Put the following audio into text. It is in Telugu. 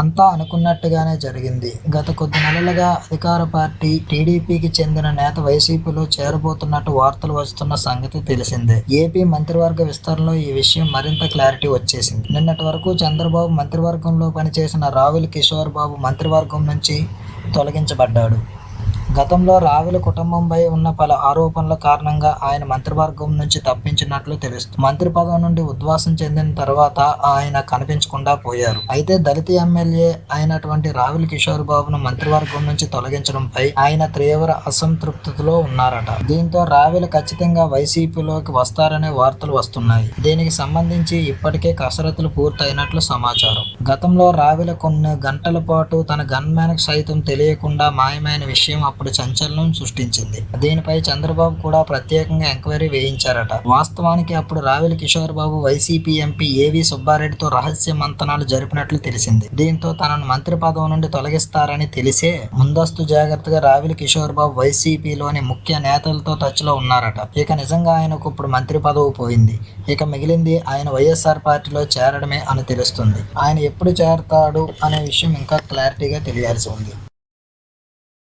అంతా అనుకున్నట్టుగానే జరిగింది. గత కొద్ది నెలలుగా అధికార పార్టీ టీడీపీకి చెందిన నేత వైసీపీలో చేరబోతున్నట్టు వార్తలు వస్తున్న సంగతి తెలిసిందే. ఏపీ మంత్రివర్గ విస్తరణలో ఈ విషయం మరింత క్లారిటీ వచ్చేసింది. నిన్నటి వరకు చంద్రబాబు మంత్రివర్గంలో పనిచేసిన రావుల కిషోర్ బాబు మంత్రివర్గం నుంచి తొలగించబడ్డాడు. గతంలో రావుల కుటుంబంపై ఉన్న పలు ఆరోపణల కారణంగా ఆయన మంత్రివర్గం నుంచి తప్పించినట్లు తెలుస్తుంది మంత్రి పదవి నుండి ఉద్వాసం చెందిన తర్వాత ఆయన కనిపించకుండా పోయారు. అయితే దళిత ఎమ్మెల్యే అయినటువంటి రావుల కిషోర్ బాబును మంత్రివర్గం నుంచి తొలగించడంపై ఆయన తీవ్ర అసంతృప్తిలో ఉన్నారట. దీంతో రావెల ఖచ్చితంగా వైసీపీలోకి వస్తారనే వార్తలు వస్తున్నాయి. దీనికి సంబంధించి ఇప్పటికే కసరత్తులు పూర్తయినట్లు సమాచారం. గతంలో రావెల కొన్ని గంటల పాటు తన గన్మ్యాన్ సైతం తెలియకుండా మాయమైన విషయం అప్పుడు సంచలనం సృష్టించింది. దీనిపై చంద్రబాబు కూడా ప్రత్యేకంగా ఎంక్వైరీ వేయించారట. వాస్తవానికి అప్పుడు రావిల కిషోర్ బాబు వైసీపీ ఎంపీ ఏవి సుబ్బారెడ్డితో రహస్య మంతనాలు జరిపినట్లు తెలిసింది. దీంతో తనను మంత్రి పదవి నుండి తొలగిస్తారని తెలిసే ముందస్తు జాగ్రత్తగా రావిల కిషోర్ బాబు వైసీపీలోని ముఖ్య నేతలతో టచ్లో ఉన్నారట. ఇక నిజంగా ఆయనకు ఇప్పుడు మంత్రి పదవి పోయింది. ఇక మిగిలింది ఆయన వైఎస్ఆర్ పార్టీలో చేరడమే అని తెలుస్తుంది. ఆయన ఎప్పుడు చేరతాడు అనే విషయం ఇంకా క్లారిటీగా తెలియాల్సి ఉంది.